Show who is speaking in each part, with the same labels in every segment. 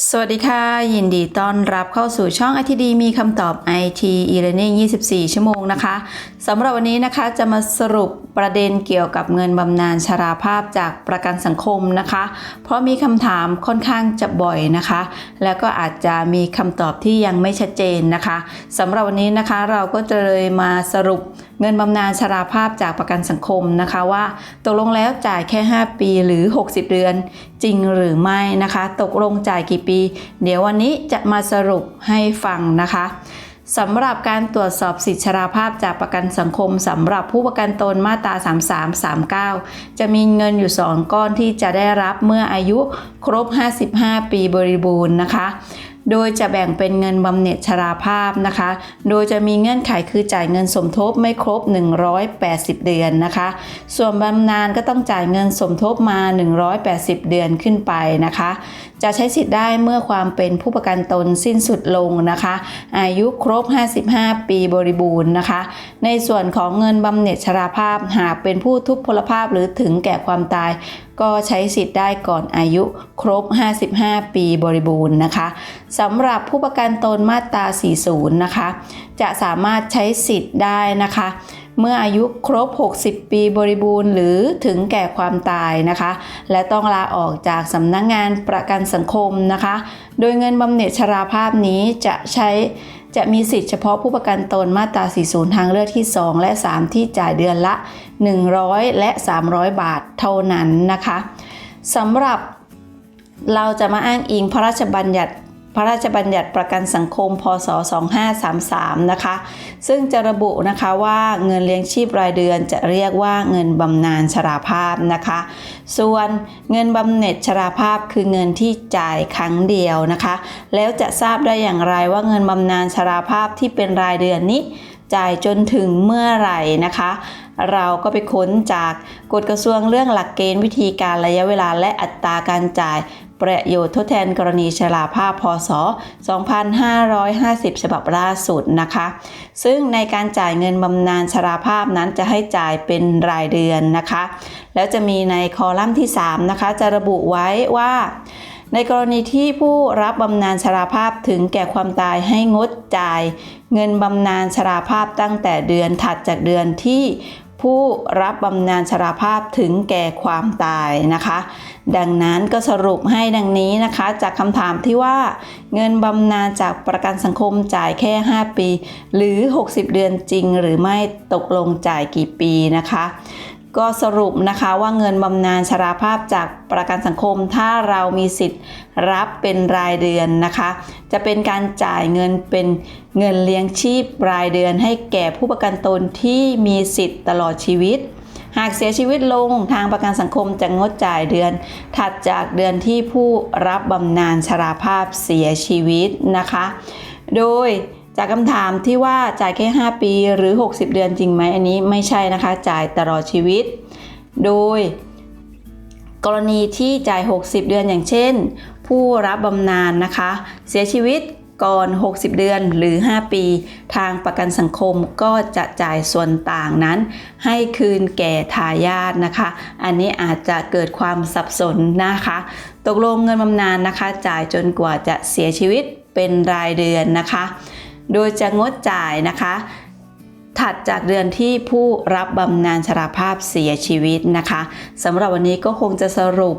Speaker 1: สวัสดีค่ะ ยินดีต้อนรับเข้าสู่ช่องไอทีดีมีคำตอบ IT e-learning 24 ชั่วโมงนะคะสำหรับวันนี้นะคะจะมาสรุปประเด็นเกี่ยวกับเงินบำนาญชราภาพจากประกันสังคมนะคะ เพราะมีคำถามค่อนข้างจะบ่อยนะคะ แล้วก็อาจจะมีคำตอบที่ยังไม่ชัดเจนนะคะสำหรับวันนี้นะคะเราก็จะเลยมาสรุปเงินบำนาญชราภาพจากประกันสังคมนะคะว่าตกลงแล้วจ่ายแค่ 5 ปีหรือ 60 เดือน จริงหรือไม่นะคะ ตกลงจ่ายกี่ปี เดี๋ยววันนี้จะมาสรุปให้ฟังนะคะสำหรับการตรวจสอบสิทธิชราภาพจากประกันสังคมสำหรับผู้ประกันตนมาตรา 3339 จะมีเงินอยู่ 2 ก้อนที่จะได้รับเมื่ออายุครบ 55 ปีบริบูรณ์นะคะ โดยจะแบ่งเป็นเงินบำเหน็จชราภาพนะคะ โดยจะมีเงื่อนไขคือจ่ายเงินสมทบไม่ครบ 180 เดือนนะคะ ส่วนบำนาญก็ต้องจ่ายเงินสมทบมา 180 เดือนขึ้นไปนะคะ จะใช้สิทธิ์ได้เมื่อความเป็นผู้ประกันตนสิ้นสุดลงนะคะ อายุครบ 55 ปีบริบูรณ์นะคะ ในส่วนของเงินบำเหน็จชราภาพหากเป็นผู้ทุพพลภาพหรือถึงแก่ความตายก็ใช้สิทธิ์ได้ก่อนอายุครบ 55 ปีบริบูรณ์นะคะสำหรับผู้ประกันตนมาตรา 40 นะคะจะสามารถใช้สิทธิ์ได้นะคะ เมื่ออายุครบ 60 ปีบริบูรณ์ หรือถึงแก่ความตายนะคะ และต้องลาออกจากสำนักงงานประกันสังคมนะคะ โดยเงินบำเหน็จชราภาพนี้จะใช้จะมีสิทธิ์เฉพาะผู้ประกันตนมาตรา 40 ทางเลือกที่ 2 และ 3 ที่จ่ายเดือนละ 100 และ 300 บาทเท่านั้นนะคะสำหรับเราจะมาอ้างอิงพระราชบัญญัติ พระราชบัญญัติประกันสังคม พศ 2533 นะคะ ซึ่งจะระบุนะคะว่าเงินเลี้ยงชีพรายเดือนจะเรียกว่าเงินบำนาญชราภาพนะคะ ส่วนเงินบำเหน็จชราภาพคือเงินที่จ่ายครั้งเดียวนะคะ แล้วจะทราบได้อย่างไรว่าเงินบำนาญชราภาพที่เป็นรายเดือนนี้จ่ายจนถึงเมื่อไหร่นะคะ เราก็ไปค้นจากกฎกระทรวงเรื่องหลักเกณฑ์วิธีการระยะเวลาและอัตราการจ่าย ประโยชน์ทดแทนกรณีชราภาพพศ 2550 ฉบับล่าสุดนะคะ ซึ่งในการจ่ายเงินบำนาญชราภาพนั้นจะให้จ่ายเป็นรายเดือนนะคะ แล้วจะมีในคอลัมน์ที่ 3 นะคะ จะระบุไว้ว่าในกรณีที่ผู้รับบำนาญชราภาพถึงแก่ความตายให้งดจ่าย เงินบำนาญชราภาพตั้งแต่เดือนถัดจากเดือนที่ ผู้รับบำนาญชราภาพถึงแก่ความตายนะคะ ดังนั้นก็สรุปให้ดังนี้นะคะ จากคำถามที่ว่า เงินบำนาญจากประกันสังคมจ่ายแค่ 5 ปี หรือ 60 เดือนจริงหรือไม่ตกลงจ่ายกี่ปีนะคะ ก็สรุปนะคะว่าเงินบำนาญชราภาพจากประกันสังคม ถ้าเรามีสิทธิ์รับเป็นรายเดือนนะคะ จะเป็นการจ่ายเงินเป็นเงินเลี้ยงชีพรายเดือน ให้แก่ผู้ประกันตนที่มีสิทธิ์ตลอดชีวิต หากเสียชีวิตลงทางประกันสังคมจะงดจ่ายเดือน ถัดจากเดือนที่ผู้รับบำนาญชราภาพเสียชีวิตนะคะ โดย จากคำถามที่ว่าจ่ายแค่ 5 ปีหรือ 60 เดือนจริงไหมอันนี้ไม่ใช่นะคะ จ่ายตลอดชีวิต โดย กรณีที่จ่าย 60 เดือนอย่างเช่น ผู้รับบำนาญนะคะ เสียชีวิตก่อน 60 เดือนหรือ 5 ปี ทางประกันสังคมก็จะจ่ายส่วนต่างนั้น ให้คืนแก่ทายาทนะคะ อันนี้อาจจะเกิดความสับสนนะคะ ตกลงเงินบำนาญนะคะ จ่ายจนกว่าจะเสียชีวิตเป็นรายเดือนนะคะ โดยจะงดจ่ายนะคะ ถัดจากเดือนที่ผู้รับบำนาญชราภาพเสียชีวิตนะคะสำหรับวันนี้ก็คงจะสรุป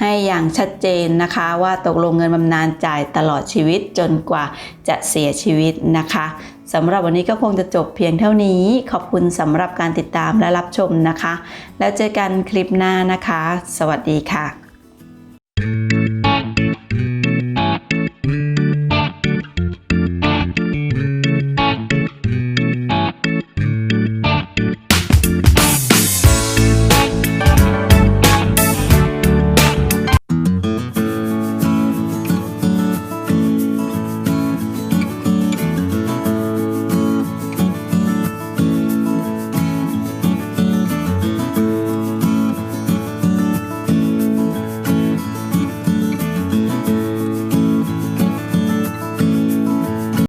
Speaker 1: ให้อย่างชัดเจนนะคะว่าตกลงเงินบำนาญจ่ายตลอดชีวิตจนกว่าจะเสียชีวิตนะคะสำหรับวันนี้ก็คงจะจบเพียงเท่านี้ ขอบคุณสำหรับการติดตามและรับชมนะคะ แล้วเจอกันคลิปหน้านะคะ สวัสดีค่ะ